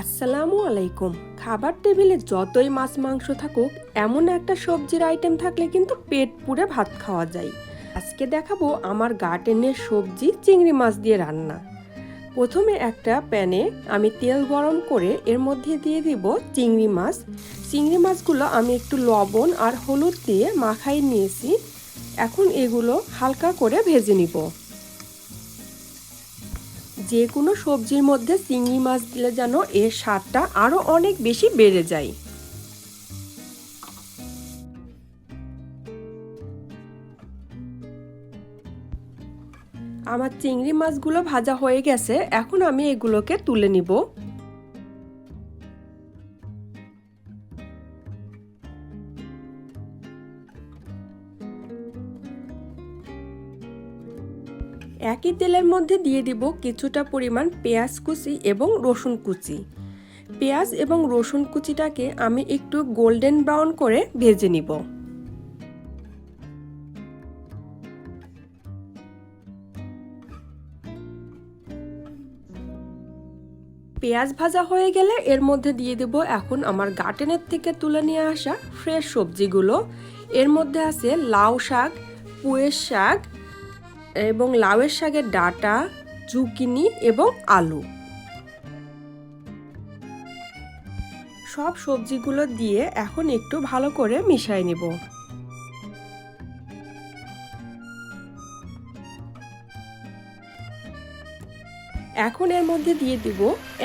আসসালামু আলাইকুম। খাবার টেবিলে যতই মাছ মাংস থাকুক, এমন একটা সবজির আইটেম থাকলে কিন্তু পেট পুড়ে ভাত খাওয়া যায়। আজকে দেখাবো আমার গার্ডেনের সবজি চিংড়ি মাছ দিয়ে রান্না। প্রথমে একটা প্যানে আমি তেল গরম করে এর মধ্যে দিয়ে দিব চিংড়ি মাছ। চিংড়ি মাছগুলো আমি একটু লবণ আর হলুদ দিয়ে মাখাই নিয়েছি। এখন এগুলো হালকা করে ভেজে নিব। যে কোনো সবজির মধ্যে চিংড়ি মাছ দিলে যেন এর স্বাদটা আরও অনেক বেশি বেড়ে যায়। আমার চিংড়ি মাছগুলো ভাজা হয়ে গেছে, এখন আমি এগুলোকে তুলে নিব। একই তেলের মধ্যে দিয়ে দিব কিছুটা পরিমাণ পেঁয়াজ কুচি এবং রসুন কুচি। পেঁয়াজ এবং রসুন কুচিটাকে আমি একটু গোল্ডেন ব্রাউন করে ভেজে নিব। পেঁয়াজ ভাজা হয়ে গেলে এর মধ্যে দিয়ে দেব এখন আমার গার্ডেনের থেকে তুলে নিয়ে আসা ফ্রেশ সবজিগুলো। এর মধ্যে আছে লাউ শাক, পুয়ের শাক এবং লাউয়ের শাকের ডাটা জুকিনি এবং আলু। সব সবজিগুলো দিয়ে এখন একটু ভালো করে মিশাই নিব। এখন এর মধ্যে দিয়ে দিব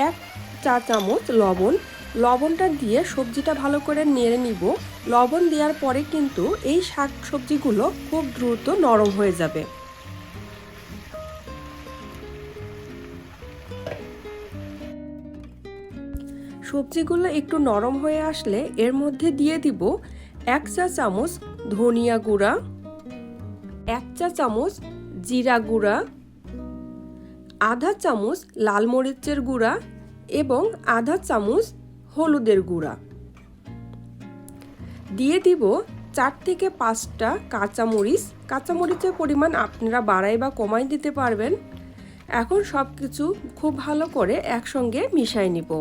এক চা চামচ লবণ। লবণটা দিয়ে সবজিটা ভালো করে নেড়ে নিব। লবণ দেওয়ার পরে কিন্তু এই শাক সবজিগুলো খুব দ্রুত নরম হয়ে যাবে। সবজিগুলো একটু নরম হয়ে আসলে এর মধ্যে দিয়ে দিব এক চা চামচ ধনিয়া গুঁড়া, এক চা চামচ জিরা গুঁড়া, আধা চামচ লাল মরিচের গুঁড়া এবং আধা চামচ হলুদের গুঁড়া। দিয়ে দিব চার থেকে পাঁচটা কাঁচামরিচ কাঁচামরিচের পরিমাণ আপনারা বাড়াই বা কমাই দিতে পারবেন। এখন সব কিছু খুব ভালো করে একসঙ্গে মিশাই নিব।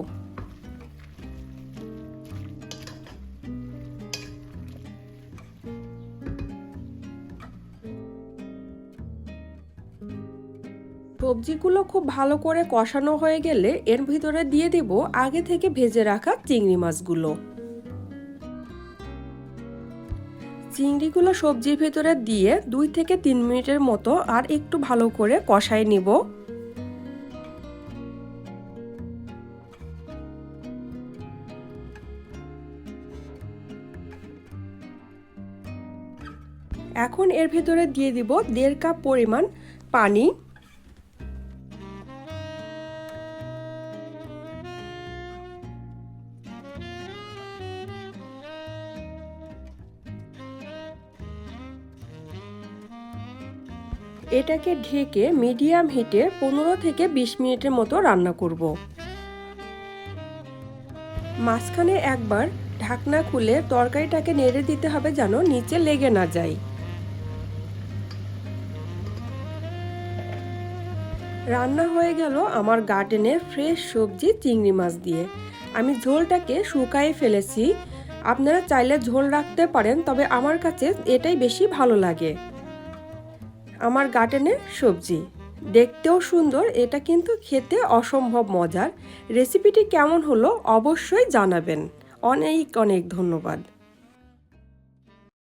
সবজিগুলো খুব ভালো করে কষানো হয়ে গেলে এর ভিতরে দিয়ে দিব আগে থেকে ভেজে রাখা চিংড়ি মাছগুলো। চিংড়িগুলো সবজির ভেতরে দিয়ে দুই থেকে তিন মিনিটের মতো আর একটু ভালো করে কষাই নিব। এখন এর ভিতরে দিয়ে দিব দেড় কাপ পরিমাণ পানি। এটাকে ঢেকে মিডিয়াম হিটে পনেরো থেকে বিশ মিনিটের মতো রান্না করব। মাঝখানে একবার ঢাকনা খুলে তরকারিটাকে নেড়ে দিতে হবে যেন নিচে লেগে না যায়। রান্না হয়ে গেল আমার গার্ডেনের ফ্রেশ সবজি চিংড়ি মাছ দিয়ে। আমি ঝোলটাকে শুকায়ে ফেলেছি। আপনারা চাইলে ঝোল রাখতে পারেন, তবে আমার কাছে এটাই বেশি ভালো লাগে। আমার গার্ডেনের সবজি। দেখতেও সুন্দর, এটা কিন্তু খেতে অসম্ভব মজার। রেসিপিটি কেমন হলো অবশ্যই জানাবেন। অনেক অনেক ধন্যবাদ।